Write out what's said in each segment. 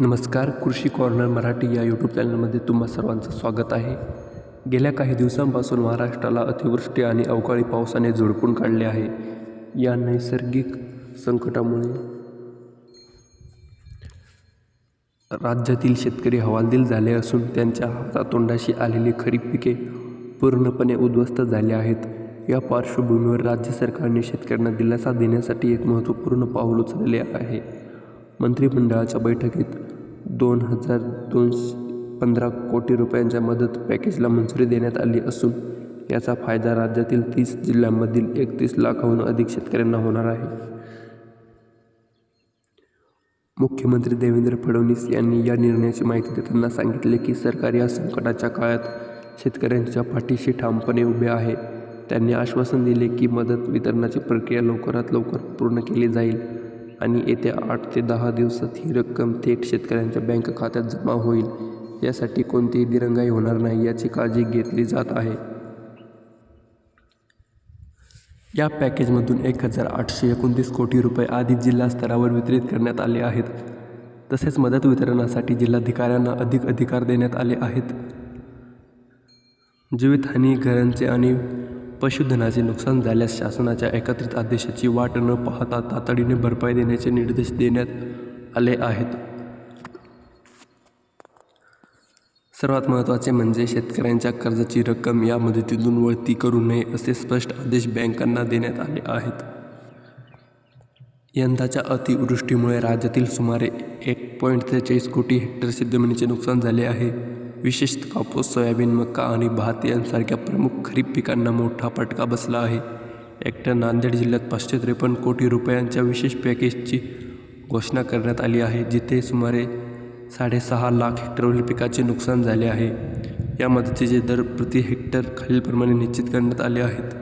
नमस्कार कृषी कॉर्नर मराठी या यूट्यूब चॅनलमध्ये तुम्हा सर्वांचं स्वागत आहे. गेल्या काही दिवसांपासून महाराष्ट्राला अतिवृष्टी आणि अवकाळी पावसाने झोडपून काढले आहे. या नैसर्गिक संकटामुळे राज्यातील शेतकरी हवालदिल झाले असून त्यांच्या हातातोंडाशी आलेली खरीप पिके पूर्णपणे उद्ध्वस्त झाली आहेत. या पार्श्वभूमीवर राज्य सरकारने शेतकऱ्यांना दिलासा देण्यासाठी एक महत्त्वपूर्ण पाऊल उचलले आहे. मंत्रिमंडळाच्या बैठकीत दोन हजार दोनशे पंधरा कोटी रुपयांच्या मदत पॅकेजला मंजुरी देण्यात आली असून याचा फायदा राज्यातील तीस जिल्ह्यांमधील एकतीस लाखाहून अधिक शेतकऱ्यांना होणार आहे. मुख्यमंत्री देवेंद्र फडणवीस यांनी या निर्णयाची माहिती देताना सांगितले की सरकार या संकटाच्या काळात शेतकऱ्यांच्या पाठीशी ठामपणे उभे आहे. त्यांनी आश्वासन दिले की मदत वितरणाची प्रक्रिया लवकरात लवकर पूर्ण केली जाईल. आणि येत्या आठ ते दहा दिवसात ही रक्कम थेट शेतकऱ्यांच्या बँक खात्यात जमा होईल. यासाठी कोणतीही दिरंगाई होणार नाही याची काळजी घेतली जात आहे. या पॅकेजमधून एक हजार आठशे एकोणतीस कोटी रुपये आधी जिल्हा स्तरावर वितरित करण्यात आले आहेत. तसेच मदत वितरणासाठी जिल्हाधिकाऱ्यांना अधिक अधिकार देण्यात आले आहेत. जीवितहानी घरांचे आणि पशुधनाचे नुकसान झाल्यास शासनाच्या एकत्रित आदेशाची वाट न पाहता तातडीने भरपाई देण्याचे निर्देश देण्यात आले आहेत. सर्वात महत्त्वाचे म्हणजे शेतकऱ्यांच्या कर्जाची रक्कम या मदतीतून वळती करू नये असे स्पष्ट आदेश बँकांना देण्यात आले आहेत. यंदाच्या अतिवृष्टीमुळे राज्यातील सुमारे एक पॉईंट त्रेचाळीस कोटी हेक्टर शेतजमिनीचे नुकसान झाले आहे. विशेषतः कापूस सोयाबीन मका आणि भात यांसारख्या प्रमुख खरीप पिकांना मोठा फटका बसला आहे. एकट्या नांदेड जिल्ह्यात पाचशे त्रेपन्न कोटी रुपयांच्या विशेष पॅकेजची घोषणा करण्यात आली आहे जिथे सुमारे साडेसहा लाख हेक्टरवरील पिकाचे नुकसान झाले आहे. या मदतीचे दर प्रति हेक्टर खालीलप्रमाणे निश्चित करण्यात आले आहेत.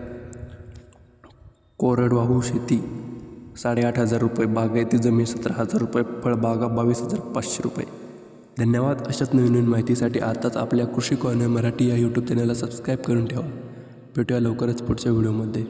कोरडवाहू शेती साडेआठ हजार रुपये बागायती जमीन सतरा हजार रुपये फळबागा बावीस हजार पाचशे रुपये. धन्यवाद. अशाच नवीन नवीन माहितीसाठी आताच आपल्या कृषी कॉर्नर मराठी या यूट्यूब चॅनलला सबस्क्राईब करून ठेवा. भेटूया लवकरच पुढच्या व्हिडिओमध्ये